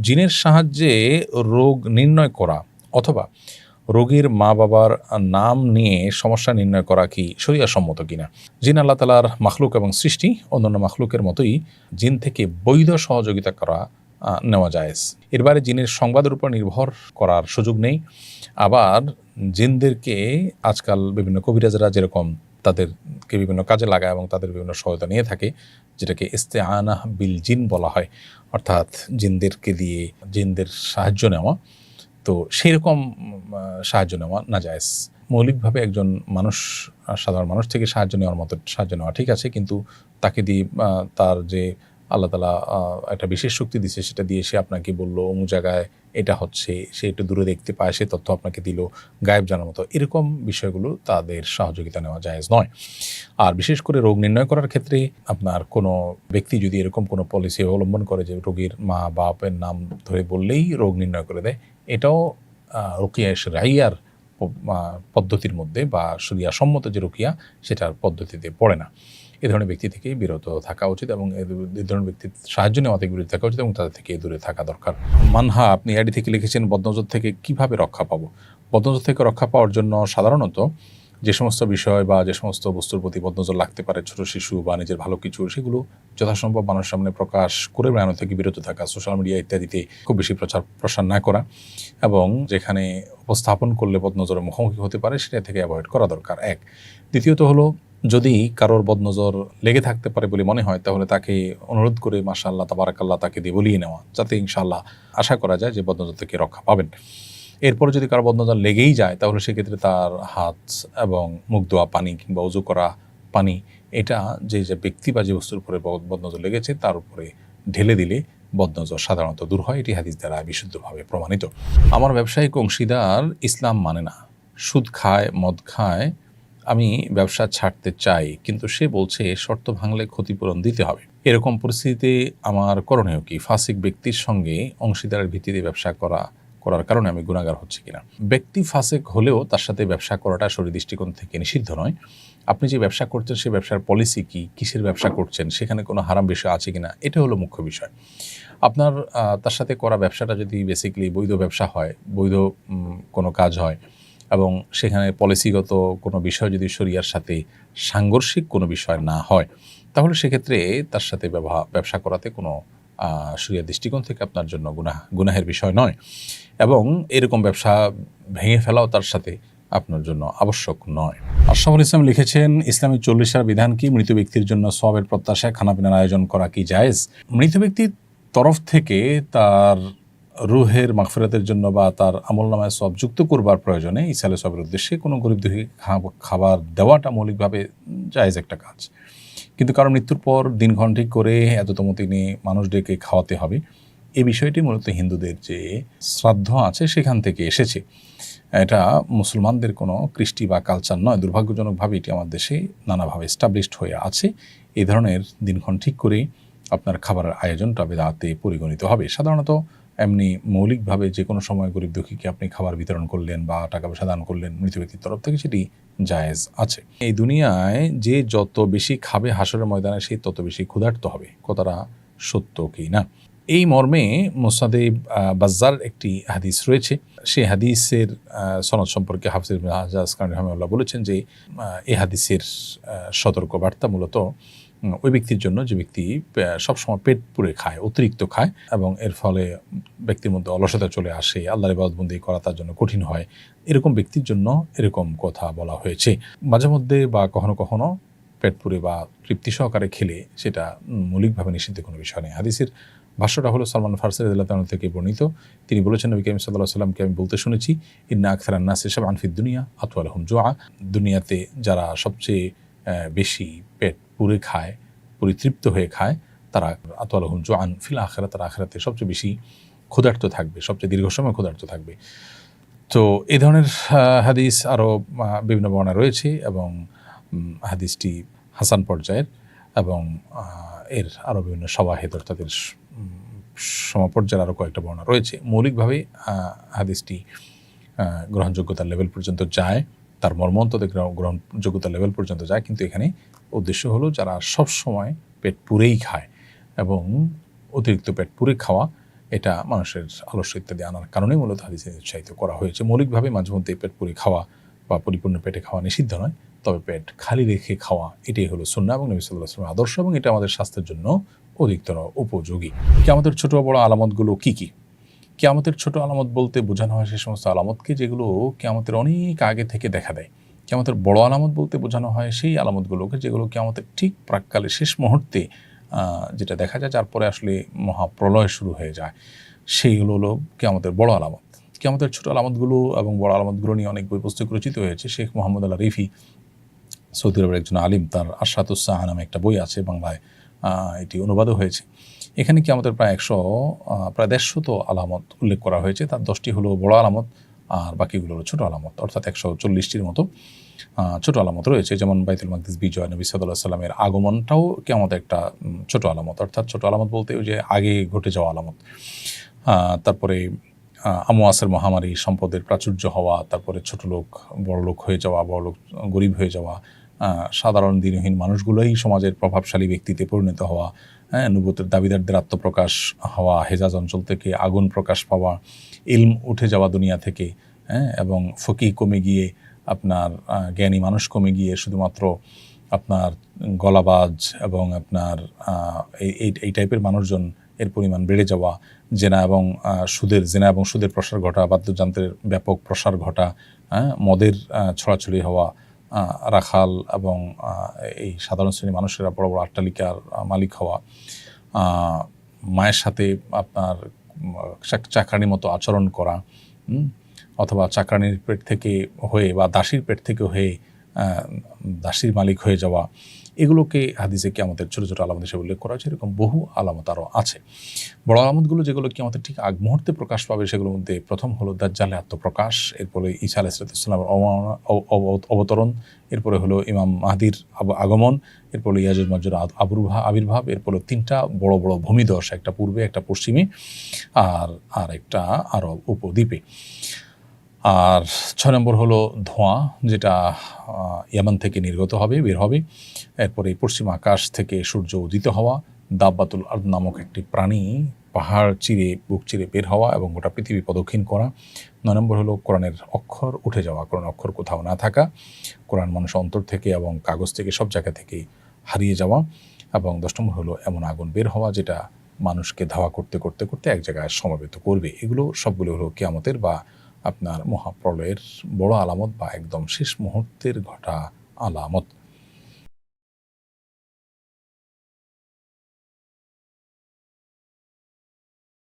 জিনের সাহায্যে রোগ নির্ণয় করা অথবা রোগীর মা বাবার নাম নিয়ে সমস্যা নির্ণয় করা কি সম্মত কিনা? জিন আল্লাহ তালার মাখলুক এবং সৃষ্টি, অন্যান্য মাখলুকের মতোই জিন থেকে বৈধ সহযোগিতা করা নেওয়া যায় এর বাইরে জিনের সংবাদের উপর নির্ভর করার সুযোগ নেই। আবার জিনদেরকে আজকাল বিভিন্ন কবিরাজরা যেরকম তাদেরকে বিভিন্ন কাজে লাগায় এবং তাদের বিভিন্ন সহায়তা নিয়ে থাকে, যেটাকে ইস্তে আনাহ বিল জিন বলা হয়। অর্থাৎ জিনদেরকে দিয়ে জিনদের সাহায্য নেওয়া। তো সেই রকম সাহায্য নেওয়া না যায় মৌলিকভাবে একজন মানুষ, সাধারণ মানুষ থেকে সাহায্য নেওয়ার মতো, সাহায্য নেওয়া ঠিক আছে, কিন্তু তাকে দিয়ে তার যে আল্লাহ তালা একটা বিশেষ শক্তি দিছে, সেটা দিয়ে সে আপনাকে বলল, অমুক জায়গায় এটা হচ্ছে, সে একটু দূরে দেখতে পায়, সে তথ্য আপনাকে দিল, গায়েব জানার মতো। এরকম বিষয়গুলো তাদের সহযোগিতা নেওয়া জায়েজ নয়। আর বিশেষ করে রোগ নির্ণয় করার ক্ষেত্রে আপনার কোনো ব্যক্তি যদি এরকম কোনো পলিসি অবলম্বন করে যে রোগীর মা, বাপের নাম ধরে বললেই রোগ নির্ণয় করে দেয়, এটাও রুকিয়া রাইয়ার পদ্ধতির মধ্যে বা সরিয়া সম্মত যে রুকিয়া, সেটার পদ্ধতিতে পড়ে না। এ ধরনের ব্যক্তি থেকে বিরত থাকা উচিত এবং এ ধরনের ব্যক্তির সাহায্য নেওয়া থেকে বিরত থাকা উচিত এবং তাদের থেকে দূরে থাকা দরকার। মানহা, আপনি আইডি থেকে লিখেছেন বদনজর থেকে কীভাবে রক্ষা পাবো? বদনজর থেকে রক্ষা পাওয়ার জন্য সাধারণত যে সমস্ত বিষয় বা যে সমস্ত বস্তুর প্রতি বদনজর লাগতে পারে, ছোট শিশু বা নিজের ভালো কিছু, সেগুলো যথাসম্ভব মানুষের সামনে প্রকাশ করে বেড়ানো থেকে বিরত থাকা, সোশ্যাল মিডিয়া ইত্যাদিতে খুব বেশি প্রচার, প্রসার না করা এবং যেখানে উপস্থাপন করলে বদনজরের মুখোমুখি হতে পারে, সেটা থেকে অ্যাভয়েড করা দরকার, এক। দ্বিতীয়ত হলো যদি কারোর বদনজর লেগে থাকতে পারে বলে মনে হয়, তাহলে তাকে অনুরোধ করে মাশাআল্লাহ, তাবারাকাল্লাহ তাকে দিয়ে বলিয়ে নেওয়া, যাতে ইনশাআল্লাহ আশা করা যায় যে বদনজর থেকে রক্ষা পাবেন। এরপরে যদি কারও বদনজর লেগেই যায়, তাহলে সেক্ষেত্রে তার হাত এবং মুখ ধোয়া, পানি কিংবা উজু করা পানি, এটা যে যে ব্যক্তি বা যে বস্তুর উপরে বদ- বদনজর লেগেছে, তার উপরে ঢেলে দিলে বদনজর সাধারণত দূর হয়। এটি হাদিস দ্বারা বিশুদ্ধভাবে প্রমাণিত। আমার ব্যবসায়িক অংশীদার ইসলাম মানে না, সুদ খায়, মদ খায় আমি ব্যবসা ছাড়তে চাই, কিন্তু সে বলছে শর্ত ভাঙলে ক্ষতিপূরণ দিতে হবে। এরকম পরিস্থিতিতে আমার করণীয় কি? ফাসিক ব্যক্তির সঙ্গে অংশীদারের ভিত্তিতে ব্যবসা করা, করার কারণে আমি গুণাগার হচ্ছে কিনা? ব্যক্তি ফাসেক হলেও তার সাথে ব্যবসা করাটা শরীর দৃষ্টিকোণ থেকে নিষিদ্ধ নয়। আপনি যে ব্যবসা করছেন সেই ব্যবসার পলিসি কি? কিসের ব্যবসা করছেন? সেখানে কোনো হারাম বিষয় আছে কিনা? এটা হলো মুখ্য বিষয়। আপনার তার সাথে করা ব্যবসাটা যদি বেসিক্যালি বৈধ ব্যবসা হয়, বৈধ কোনো কাজ হয় এবং সেখানে পলিসিগত কোনো বিষয় যদি শরিয়ার সাথে সাংঘর্ষিক কোনো বিষয় না হয়, তাহলে সেক্ষেত্রে তার সাথে ব্যবসা করাতে কোনো শরিয়ার দৃষ্টিকোণ থেকে আপনার জন্য গুনাহ, গুনাহের বিষয় নয়। এবং এরকম ব্যবসা ভেঙে ফেলাও তার সাথে আপনার জন্য আবশ্যক নয়। আশরাফুল ইসলাম লিখেছেন, ইসলামী চল্লিশার বিধান কি? মৃত ব্যক্তির জন্য সবের প্রত্যাশায় খানাপিনার আয়োজন করা কি জায়েজ? মৃত ব্যক্তির তরফ থেকে তার রুহের মাগফিরাতের জন্য বা তার আমল নামায় সব যুক্ত করবার প্রয়োজনে ইসালে সবের উদ্দেশ্যে কোনো গরিব দুঃখী খাবার দেওয়াটা মৌলিকভাবে জায়েজ একটা কাজ। কিন্তু কারও মৃত্যুর পর দিনক্ষণ ঠিক করে এততম তিনি মানুষ ডেকে খাওয়াতে হবে। এ বিষয়টি মূলত হিন্দুদের যে শ্রাদ্ধ আছে সেখান থেকে এসেছে। এটা মুসলমানদের কোনো কৃষ্টি বা কালচার নয়। দুর্ভাগ্যজনকভাবে এটি আমার দেশে নানাভাবে এস্টাবলিশড হয়ে আছে। এই ধরনের দিনক্ষণ ঠিক করে আপনার খাবারের আয়োজনটা বেদাতে পরিগণিত হবে। সাধারণত এমনি মৌলিকভাবে যে কোনো সময় গরিব দুঃখীকে আপনি খাবার বিতরণ করলেন বা টাকা পয়সা দান করলেন মৃত ব্যক্তির তরফ থেকে সেটি জায়েজ আছে। এই দুনিয়ায় যে যত বেশি খাবে হাসরের ময়দানে সে তত বেশি ক্ষুধার্ত হবে। কথাটা সত্য কি না? এই মর্মে মোসাদে বাজ্জার একটি হাদিস রয়েছে। সেই হাদিসের সনদ সম্পর্কে হাফিজ হাজাজ রহমাল্লাহ বলেছেন যে এই হাদিসের আহ, সতর্ক বার্তা মূলত ওই ব্যক্তির জন্য যে ব্যক্তি সবসময় পেট পুড়ে খায়, অতিরিক্ত খায় এবং এর ফলে ব্যক্তির মধ্যে অলসতা চলে আসে আল্লাহ ইবাদতবন্দি করা তার জন্য কঠিন হয়। এরকম ব্যক্তির জন্য এরকম কথা বলা হয়েছে। মাঝে মধ্যে বা কখনো কখনো পেট পুড়ে বা তৃপ্তি সহকারে খেলে সেটা মৌলিকভাবে নিষিদ্ধ কোনো বিষয় নেই হাদিসের ভাষ্যটা হলো সালমান ফার্সের আল্লাহ থেকে বর্ণিত। তিনি বলেছেন, নবী করিম সাল্লাহ সাল্লামকে আমি বলতে শুনেছি, ইন্না আখতার আন্নাস এসব আনফিদ দুনিয়া আতওয়াল হুম জোয়া। দুনিয়াতে যারা সবচেয়ে বেশি পেট পুড়ে খায়, পরিতৃপ্ত হয়ে খায়, তারা আতওয়াল হুম জোয়ান ফিল আখেরা তারা আখেরাতে সবচেয়ে বেশি ক্ষুধার্ত থাকবে, সবচেয়ে দীর্ঘ সময় ক্ষুধার্ত থাকবে। তো এই ধরনের হাদিস আরও বিভিন্ন বর্ণনা রয়েছে এবং হাদিসটি হাসান পর্যায়ের এবং এর আরও বিভিন্ন সবাহেদ অর্থাৎ এর সমপর্যায়ের আরও কয়েকটা বর্ণনা রয়েছে। মৌলিকভাবে হাদিসটি গ্রহণযোগ্যতার লেভেল পর্যন্ত যায়। তার মর্মন্তদের গ্রহ- গ্রহণযোগ্যতার লেভেল পর্যন্ত যায়, কিন্তু এখানে উদ্দেশ্য হলো যারা সব সময় পেট পুরেই খায় এবং অতিরিক্ত পেট পুরে খাওয়া, এটা মানুষের আলস্য ইত্যাদি আনার কারণেই মূলত হাদিসে উৎসাহিত করা হয়েছে। মৌলিকভাবে মাঝে মধ্যে পেট পুরি খাওয়া বা পরিপূর্ণ পেটে খাওয়া নিষিদ্ধ নয়, তবে পেট খালি রেখে খাওয়া, এটাই হলো সুন্না এবং নবী সাল্লাহ আসলামের আদর্শ এবং এটা আমাদের স্বাস্থ্যের জন্য অধিকতর উপযোগী। কি আমাদের ছোট বড় আলামতগুলো কী কি? কেয়ামতের ছোট আলামত বলতে বোঝানো হয় সে সমস্ত আলামতকে যেগুলো কেয়ামতের অনেক আগে থেকে দেখা দেয়। কেয়ামতের বড় আলামত বলতে বোঝানো হয় সেই আলামতগুলোকে যেগুলো কেয়ামতের ঠিক প্রাককালে শেষ মুহূর্তে যেটা দেখা যায়, যার পরে আসলে মহাপ্রলয় শুরু হয়ে যায়। সেইগুলো হলো কেয়ামতের বড় আলামত। কেয়ামতের ছোট আলামতগুলো এবং বড় আলামতগুলো নিয়ে অনেক বই পুস্তক রচিত হয়েছে। শেখ মোহাম্মদ আল্লাহ রিফি সৌদি আরবের একজন আলিম, তার আশাতুসাহ নামে একটা বই আছে বাংলায়। এটি অনুবাদও হয়েছে। এখানে কি আমাদের প্রায় একশো প্রায় দেড়শত আলামত উল্লেখ করা হয়েছে। তার দশটি হলো বড় আলামত আর বাকিগুলো হলো ছোটো আলামত। অর্থাৎ একশো চল্লিশটির মতো ছোট আলামত রয়েছে। যেমন বাইতুল মাকদিস বিজয় নবী সাদুল্লাহ সাল্লামের আগমনটাও কি আমাদের একটা ছোট আলামত। অর্থাৎ ছোট আলামত বলতে যে আগে ঘটে যাওয়া আলামত। তারপরে আমোয়াসের মহামারী, সম্পদের প্রাচুর্য হওয়া, তারপরে ছোট লোক, বড় লোক হয়ে যাওয়া, বড় লোক গরিব হয়ে যাওয়া সাধারণ দিনহীন মানুষগুলোই সমাজের প্রভাবশালী ব্যক্তিতে পরিণত হওয়া হ্যাঁ নুবতের দাবিদারদের আত্মপ্রকাশ হওয়া, হেজাজ অঞ্চল থেকে আগুন প্রকাশ পাওয়া, ইলম উঠে যাওয়া দুনিয়া থেকে হ্যাঁ এবং ফকি কমে গিয়ে আপনার জ্ঞানী মানুষ কমে গিয়ে শুধুমাত্র আপনার গলাবাজ এবং আপনার এই- এই টাইপের মানুষজন এর পরিমাণ বেড়ে যাওয়া, জেনা এবং সুদের, জেনা এবং সুদের প্রসার ঘটা, বাদ্যযন্ত্রের ব্যাপক প্রসার ঘটা হ্যাঁ মদের ছড়াছড়ি হওয়া রাখাল এবং এই সাধারণ শ্রেণির মানুষেরা বড় বড় আট্টালিকার মালিক হওয়া মায়ের সাথে আপনার চাকরানির মতো আচরণ করা অথবা চাকরানির পেট থেকে হয়ে বা দাসীর পেট থেকে হয়ে দাসীর মালিক হয়ে যাওয়া এগুলোকে হাদিসে কি আমাদের ছোটো ছোটো আলামত হিসেবে উল্লেখ করা হয়েছে। এরকম বহু আলামত আরও আছে। বড় আলামতগুলো যেগুলো কি আমাদের ঠিক আগ মুহূর্তে প্রকাশ পাবে সেগুলোর মধ্যে প্রথম হলো দাজ্জালে আত্মপ্রকাশ, এরপরে ঈসা আলাইসালামের অবতরণ এরপরে হলো ইমাম মাহাদির আগমন, এরপরে ইয়াজুজ মজ্জুর আবির্ভাব আবির্ভাব, এরপরে তিনটা বড় বড় ভূমিদশ, একটা পূর্বে, একটা পশ্চিমে, আর আর একটা আরব উপদ্বীপে। আর ছয় নম্বর হলো ধোঁয়া, যেটা ইয়ামান থেকে নির্গত হবে, বের হবে। এরপরে পশ্চিম আকাশ থেকে সূর্য উদিত হওয়া, দাব্বাতুল আর্দ নামক একটি প্রাণী পাহাড় চিরে, বুক চিরে বের হওয়া এবং গোটা পৃথিবী প্রদক্ষিণ করা। নয় নম্বর হলো কোরআনের অক্ষর উঠে যাওয়া। কোরআন অক্ষর কোথাও না থাকা। কোরআন মানুষ অন্তর থেকে এবং কাগজ থেকে সব জায়গা থেকে হারিয়ে যাওয়া এবং দশ নম্বর হলো এমন আগুন বের হওয়া, যেটা মানুষকে ধাওয়া করতে করতে করতে এক জায়গায় সমবেত করবে। এগুলো সবগুলো হলো কেয়ামতের বা আপনার মহাপ্রলয়ের বড় আলামত বা একদম শেষ মুহূর্তের ঘটা আলামত।